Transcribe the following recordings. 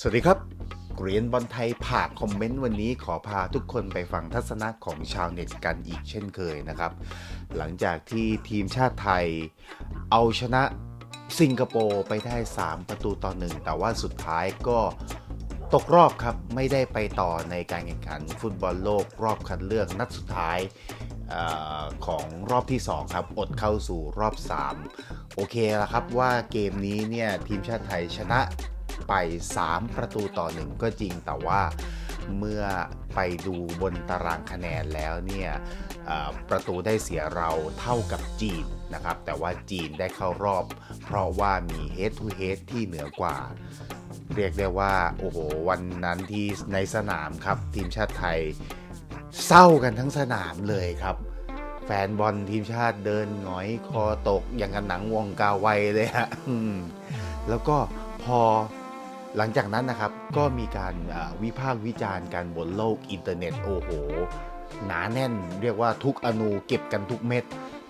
สวัสดีครับเกรียนบอลไทยผ่าคอมเมนต์วันนี้ขอพาทุกคนไปฟังทัศนะของชาวเน็ตกันอีกเช่นเคยนะครับ หลังจากที่ทีมชาติไทยเอาชนะสิงคโปร์ไปได้ 3 ประตูต่อหนึ่งแต่ว่าสุดท้ายก็ตกรอบครับไม่ได้ไปต่อในการแข่งขันฟุตบอลโลกรอบคัดเลือกนัดสุดท้ายออของรอบที่ 2 ครับอดเข้าสู่รอบ 3 โอเคแล้วครับว่าเกมนี้เนี่ยทีมชาติไทยชนะ ไป 3 ประตูต่อหนึ่งก็จริงแต่ว่าเมื่อไปดูบนตารางคะแนนแล้วเนี่ยประตูได้เสียเราเท่ากับจีนนะครับ แต่ว่าจีนได้เข้ารอบ เพราะว่ามี head to h e ที่เหนือกว่า เรียกได้ว่า โอ้โห วันนั้นที่ในสนามครับ ทีมชาติไทยเศร้ากันทั้งสนามเลยครับ แฟนบอลทีมชาติเดินหงอยคอตกอย่างกันหนังวงกาไวเลยฮะแล้วก็พอ หลังจากนั้นนะครับก็มีการวิพากษ์วิจารณ์กันบนโลกอินเทอร์เน็ตโอ้โห หนาแน่น เรียกว่าทุกอนูเก็บกันทุกเม็ด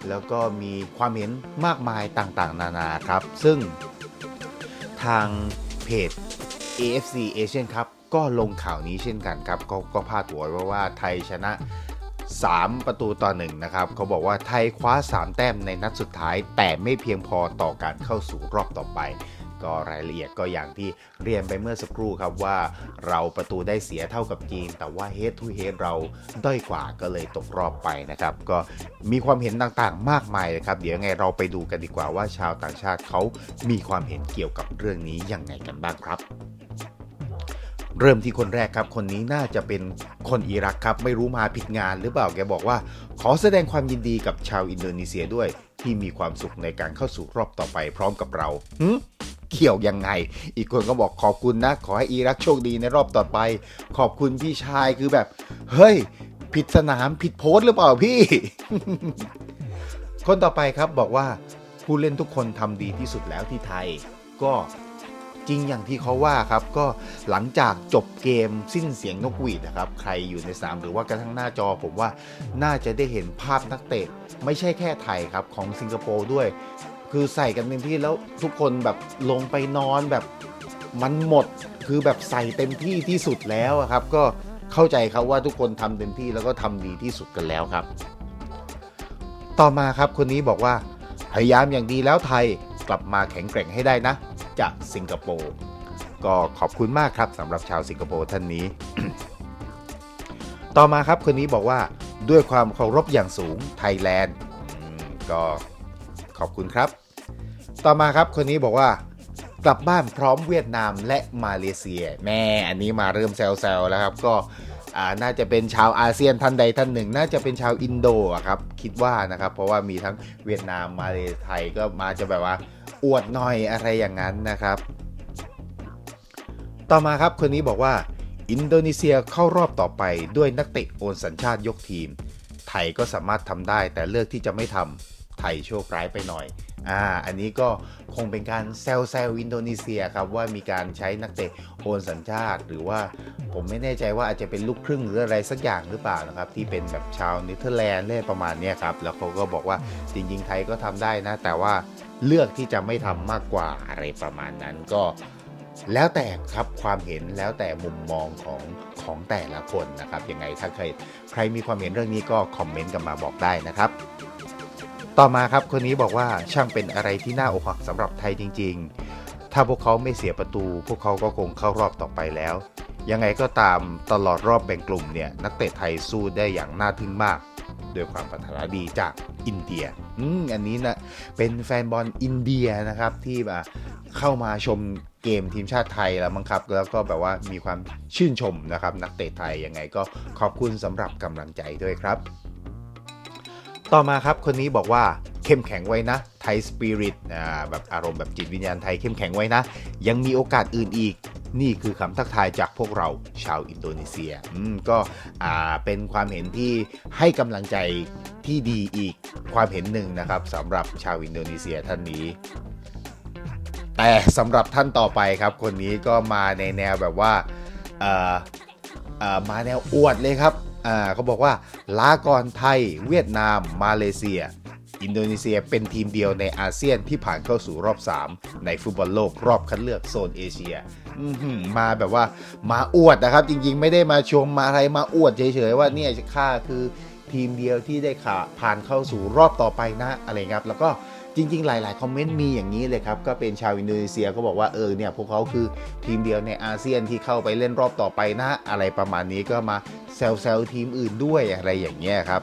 แล้วก็มีความเห็นมากมายต่างๆ นานาครับ ซึ่งทางเพจ AFC Asian ครับก็ลงข่าวนี้เช่นกันครับก็ก็พาดหัวไว้ว่าไทยชนะ 3 ประตูต่อหนึ่งนะครับเขาบอกว่าไทยคว้า 3 แต้มในนัดสุดท้าย แต่ไม่เพียงพอต่อการเข้าสู่รอบต่อไป ก็รายละเอียดก็อย่างที่เรียนไปเมื่อสักครู่ครับว่าเราประตูได้เสียเท่ากับจีน แต่ว่า head to head เราด้อยกว่าก็เลยตกรอบไปนะครับ ก็มีความเห็นต่างๆ มากมายเลยครับ เดี๋ยวไงเราไปดูกันดีกว่าว่าชาวต่างชาติเขามีความเห็นเกี่ยวกับเรื่องนี้ยังไงกันบ้างครับเริ่มที่คนแรกครับ คนนี้น่าจะเป็นคนอิรักครับ ไม่รู้มาผิดงานหรือเปล่า แกบอกว่า ขอแสดงความยินดีกับชาวอินโดนีเซียด้วย ที่มีความสุขในการเข้าสู่รอบต่อไปพร้อมกับเราหึ เกี่ยวยังไง อีกคนก็บอกขอบคุณนะ ขอให้อิรักโชคดีในรอบต่อไป ขอบคุณพี่ชายคือแบบ เฮ้ย ผิดสนามผิดโพสหรือเปล่าพี่ คนต่อไปครับบอกว่าผู้เล่นทุกคนทำดีที่สุดแล้วที่ไทย ก็จริงอย่างที่เขาว่าครับก็หลังจากจบเกมสิ้นเสียงนกหวีดนะครับ ใครอยู่ในสนามหรือว่ากระทั่งหน้าจอผมว่าน่าจะได้เห็นภาพนักเตะ ไม่ใช่แค่ไทยครับของสิงคโปร์ด้วย คือใส่กันเต็มที่แล้วทุกคนแบบลงไปนอนแบบมันหมดคือแบบใส่เต็มที่ที่สุดแล้วครับ ก็เข้าใจครับว่าทุกคนทำเต็มที่แล้วก็ทำดีที่สุดกันแล้วครับ ต่อมาครับคนนี้บอกว่าพยายามอย่างดีแล้วไทยกลับมาแข็งแกร่งให้ได้นะ จากสิงคโปร์ก็ขอบคุณมากครับสำหรับชาวสิงคโปร์ท่านนี้ ต่อมาครับคนนี้บอกว่าด้วยความเคารพอย่างสูงไทยแลนด์ก็ขอบคุณครับ ต่อมาครับคนนี้บอกว่ากลับบ้านพร้อมเวียดนามและมาเลเซีย แม่อันนี้มาเริ่มแซวๆแล้วครับก็น่าจะเป็นชาวอาเซียนท่านใดท่านหนึ่ง น่าจะเป็นชาวอินโดครับคิดว่านะครับ เพราะว่ามีทั้งเวียดนามมาเลไทยก็มาจะแบบว่าอวดหน่อยอะไรอย่างนั้นนะครับ ต่อมาครับคนนี้บอกว่า อินโดนีเซียเข้ารอบต่อไปด้วยนักเตะโอนสัญชาติยกทีม ไทยก็สามารถทำได้แต่เลือกที่จะไม่ทำไทยโชคร้ายไปหน่อย อ่าอันนี้ก็คงเป็นการแซวแซวอินโดนีเซียครับว่ามีการใช้นักเตะโอนสัญชาติ หรือว่าผมไม่แน่ใจว่าอาจจะเป็นลูกครึ่งหรืออะไรสักอย่างหรือเปล่านะครับ ที่เป็นแบบชาวเนเธอร์แลนด์อะไรประมาณนี้ครับแล้วเขาก็บอกว่าจริงๆไทยก็ทำได้นะ แต่ว่าเลือกที่จะไม่ทำมากกว่าอะไรประมาณนั้นก็แล้วแต่ครับความเห็นแล้วแต่มุมมองของของแต่ละคนนะครับยังไงถ้าใครใครมีความเห็นเรื่องนี้ก็คอมเมนต์กันมาบอกได้นะครับ ต่อมาครับคนนี้บอกว่าช่างเป็นอะไรที่น่าอกหักสำหรับไทยจริง ๆ ถ้าพวกเขาไม่เสียประตู พวกเขาก็คงเข้ารอบต่อไปแล้ว ยังไงก็ตามตลอดรอบแบ่งกลุ่มเนี่ยนักเตะไทยสู้ได้อย่างน่าทึ่งมากด้วยความปรารถนาดีจากอินเดียอืมอันนี้นะเป็นแฟนบอลอินเดียนะครับที่แบบเข้ามาชมเกมทีมชาติไทยแล้วมั้งครับ แล้วก็แบบว่ามีความชื่นชมนะครับ นักเตะไทยยังไงก็ขอบคุณสำหรับกำลังใจด้วยครับ ต่อมาครับคนนี้บอกว่าเข้มแข็งไว้นะไทยสปิริตแบบอารมณ์แบบจิตวิญญาณไทยเข้มแข็งไว้นะ ยังมีโอกาสอื่นอีก นี่คือคำทักทายจากพวกเราชาวอินโดนีเซียก็เป็นความเห็นที่ให้กำลังใจที่ดีอีกความเห็นหนึ่งนะครับสำหรับชาวอินโดนีเซียท่านนี้แต่สำหรับท่านต่อไปครับ คนนี้ก็มาในแนวแบบว่ามาแนวอวดเลยครับ อ่าเขาบอกว่าลาก่อนไทย เวียดนาม มาเลเซีย อินโดนีเซียเป็นทีมเดียวในอาเซียนที่ผ่านเข้าสู่รอบ 3 ในฟุตบอลโลกรอบคัดเลือกโซนเอเชียมาแบบว่ามาอวดนะครับ จริงๆ ไม่ได้มาชมมาอะไรมาอวดเฉยๆว่าเนี่ยค่าคือทีมเดียวที่ได้ผ่านเข้าสู่รอบต่อไปนะอะไรครับแล้วก็ จริง ๆ หลาย ๆ คอมเมนต์มีอย่างนี้เลยครับ ก็เป็นชาวอินโดนีเซียก็บอกว่าเออเนี่ยพวกเขาคือทีมเดียวในอาเซียนที่เข้าไปเล่นรอบต่อไปนะอะไรประมาณนี้ก็มาแซวๆทีมอื่นด้วยอะไรอย่างเงี้ยครับ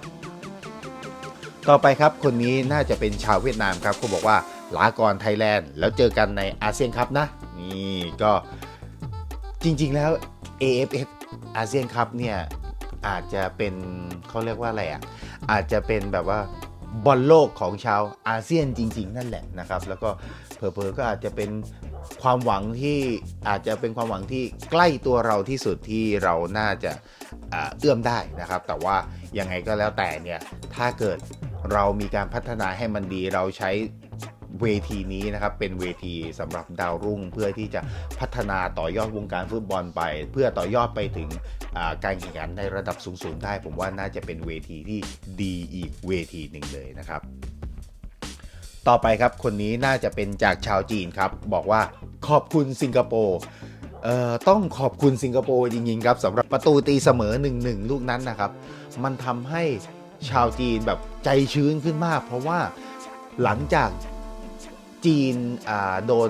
ต่อไปครับคนนี้น่าจะเป็นชาวเวียดนามครับเขาบอกว่าลากรไทยแลนด์แล้วเจอกันในอาเซียนครับนะนี่ก็จริง ๆ แล้ว AFF อาเซียนครับเนี่ยอาจจะเป็นเขาเรียกว่าอะไรอะอาจจะเป็นแบบว่า บอลโลกของชาวอาเซียนจริง ๆ นั่นแหละนะครับ แล้วก็เผลอๆก็อาจจะเป็นความหวังที่อาจจะเป็นความหวังที่ใกล้ตัวเราที่สุดที่เราน่าจะเอื้อมได้นะครับ แต่ว่ายังไงก็แล้วแต่เนี่ยถ้าเกิดเรามีการพัฒนาให้มันดีเราใช้ เวทีนี้นะครับเป็นเวทีสำหรับดาวรุ่ง เพื่อที่จะพัฒนาต่อยอดวงการฟุตบอลไป เพื่อต่อยอดไปถึงการแข่งขันในระดับสูงๆ ได้ ผมว่าน่าจะเป็นเวทีที่ดีอีกเวทีหนึ่งเลยนะครับ ต่อไปครับคนนี้น่าจะเป็นจากชาวจีนครับ บอกว่าขอบคุณสิงคโปร์ต้องขอบคุณสิงคโปร์จริงๆครับสำหรับประตูตีเสมอ 1-1 ลูกนั้นนะครับ มันทำให้ชาวจีนแบบใจชื้นขึ้นมาก เพราะว่าหลังจาก จีนอ่าโดน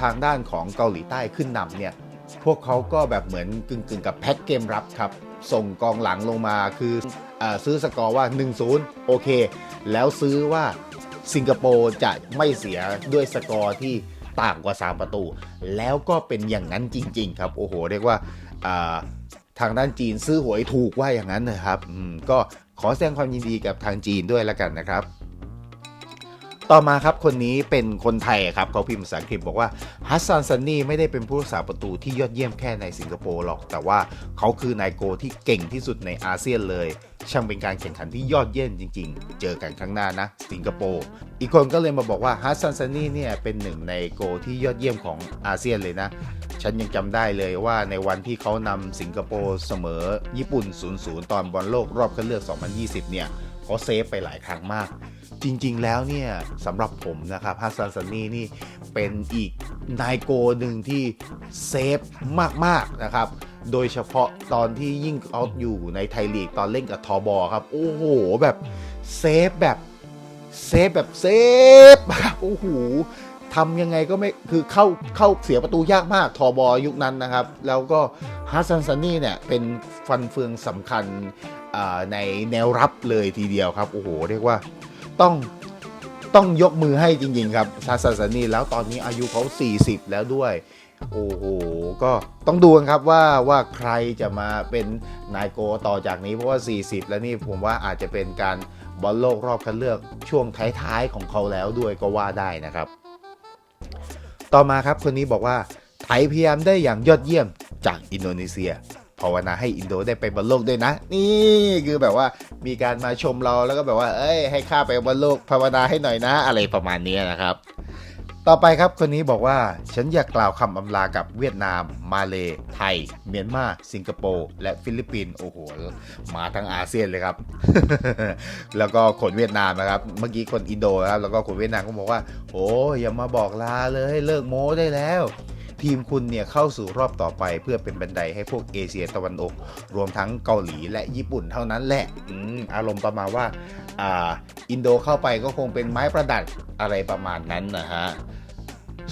ทางด้านของเกาหลีใต้ขึ้นนำเนี่ยพวกเขาก็แบบเหมือนกึ่งๆ กับแพ็กเกมรับครับ ส่งกองหลังลงมาคืออาซื้อสกอร์ว่า 1-0 โอเค แล้วซื้อว่าสิงคโปร์จะไม่เสียด้วยสกอร์ที่ต่างกว่า 3 ประตู แล้วก็เป็นอย่างนั้นจริง ๆ ครับ โอ้โห เรียกว่าอ่าทางด้านจีนซื้อหวยถูกว่าอย่างนั้นนะครับอืมก็ขอแสดงความยินดีกับทางจีนด้วยแล้วกันนะครับ ต่อมาครับคนนี้เป็นคนไทยครับเขาพิมพ์ภาษาอังกฤษบอกว่าฮัสซันซันนี่ไม่ได้เป็นผู้รักษาประตูที่ยอดเยี่ยมแค่ในสิงคโปร์หรอก แต่ว่าเขาคือนายโกที่เก่งที่สุดในอาเซียนเลย ช่างเป็นการแข่งขันที่ยอดเยี่ยมจริง ๆ เจอกันครั้งหน้านะ สิงคโปร์อีกคนก็เลยมาบอกว่าฮัสซันซันนี่เนี่ยเป็นหนึ่งในโกที่ยอดเยี่ยมของอาเซียนเลยนะฉันยังจำได้เลยว่าในวันที่เขานำสิงคโปร์เสมอญี่ปุ่น 0-0 ตอนบอลโลกรอบคัดเลือก 2020 เนี่ย เขาเซฟไปหลายครั้งมาก จริงๆแล้วเนี่ยสำหรับผมนะครับฮัสซันซันนี่นี่เป็นอีกนายโกหนึ่งที่เซฟมากๆนะครับ โดยเฉพาะตอนที่ยิ่งเขาอยู่ในไทยลีกตอนเล่นกับทอบอครับ โอ้โห แบบเซฟแบบเซฟแบบเซฟแบบโอ้โหทำยังไงก็ไม่คือเข้าเข้าเสียประตูยากมากทอบอยุคนั้นนะครับ แล้วก็ฮัสซันซันนี่เนี่ยเป็นฟันเฟืองสำคัญ ในแนวรับเลยทีเดียวครับ โอ้โห เรียกว่าต้องต้องยกมือให้จริงๆครับซาซาซานีแล้วตอนนี้อายุเขา 40 แล้วด้วย โอ้โห ก็ต้องดูกันครับว่าว่าใครจะมาเป็นนายโกต่อจากนี้เพราะว่า 40 แล้วนี่ผมว่าอาจจะเป็นการบอลโลกรอบคัดเลือกช่วงท้ายๆของเขาแล้วด้วยก็ว่าได้นะครับ ต่อมาครับคนนี้บอกว่าไทยพยายามได้อย่างยอดเยี่ยมจากอินโดนีเซีย ภาวนาให้อินโดได้ไปบอลโลกด้วยนะ นี่คือแบบว่ามีการมาชมเราแล้วก็แบบว่า เอ้ย ให้ข้าไปบอลโลกภาวนาให้หน่อยนะ อะไรประมาณนี้นะครับ ต่อไปครับคนนี้บอกว่า ฉันอยากกล่าวคำอำลากับเวียดนาม มาเลไทย เมียนมาสิงคโปร์และฟิลิปปินส์โอ้โหมาทั้งอาเซียนเลยครับ แล้วก็คนเวียดนามนะครับเมื่อกี้คนอินโดนะครับแล้วก็คนเวียดนามก็บอกว่า โอ้อย่ามาบอกลาเลยเลิกโม้ได้แล้ว ทีมคุณเนี่ยเข้าสู่รอบต่อไปเพื่อเป็นบันไดให้พวกเอเชียตะวันออก รวมทั้งเกาหลีและญี่ปุ่นเท่านั้นแหละออารมณ์ประมาณว่าอ่าอินโดเข้าไปก็คงเป็นไม้ประดับอะไรประมาณนั้นนะฮะ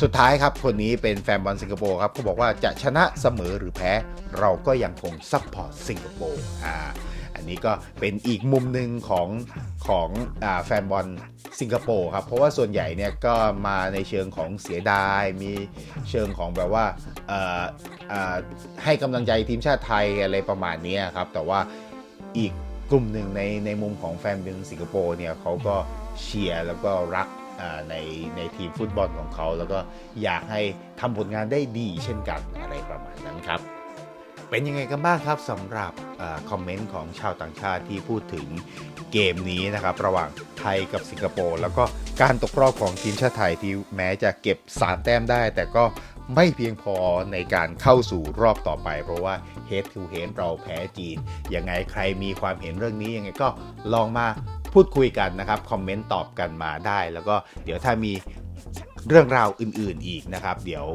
สุดท้ายครับ คนนี้เป็นแฟนบอลสิงคโปร์ครับเขาบอกว่าจะชนะเสมอหรือแพ้ เราก็ยังคงซัพพอร์ตสิงคโปร์อ่า อันนี้ก็เป็นอีกมุมหนึ่งของของอแฟนบอลสิงคโปร์ครับ เพราะว่าส่วนใหญ่เนี่ยก็มาในเชิงของเสียดาย มีเชิงของแบบว่าให้กำลังใจทีมชาติไทยอะไรประมาณนี้ครับ แต่ว่าอีกกลุ่มหนึ่งในในมุมของแฟนบอลสิงคโปร์เนี่ยเขาก็เชียร์แล้วก็รักในในทีมฟุตบอลของเขา แล้วก็อยากให้ทำผลงานได้ดีเช่นกันอะไรประมาณนั้นครับ เป็นยังไงกันบ้างครับสำหรับอคอมเมนต์ของชาวต่างชาติที่พูดถึงเกมนี้นะครับ ระหว่างไทยกับสิงคโปร์แล้วก็การตกรอบของทีมชาติไทยที่แม้จะเก็บ 3 แต้มได้ แต่ก็ไม่เพียงพอในการเข้าสู่รอบต่อไป เพราะว่า head to head เราแพ้จีน ยังไงใครมีความเห็นเรื่องนี้ยังไงก็ลองมาพูดคุยกันนะครับ คอมเมนต์ตอบกันมาได้ แล้วก็เดี๋ยวถ้ามีเรื่องราวอื่นๆอีกนะครับ เดี๋ยว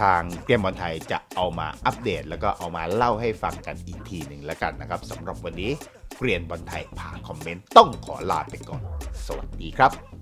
ทางเกมบอลไทยจะเอามาอัปเดต แล้วก็เอามาเล่าให้ฟังกันอีกทีหนึ่งแล้วกันนะครับสำหรับวันนี้เกรียนบอลไทยผ่าคอมเมนต์ต้องขอลาไปก่อน สวัสดีครับ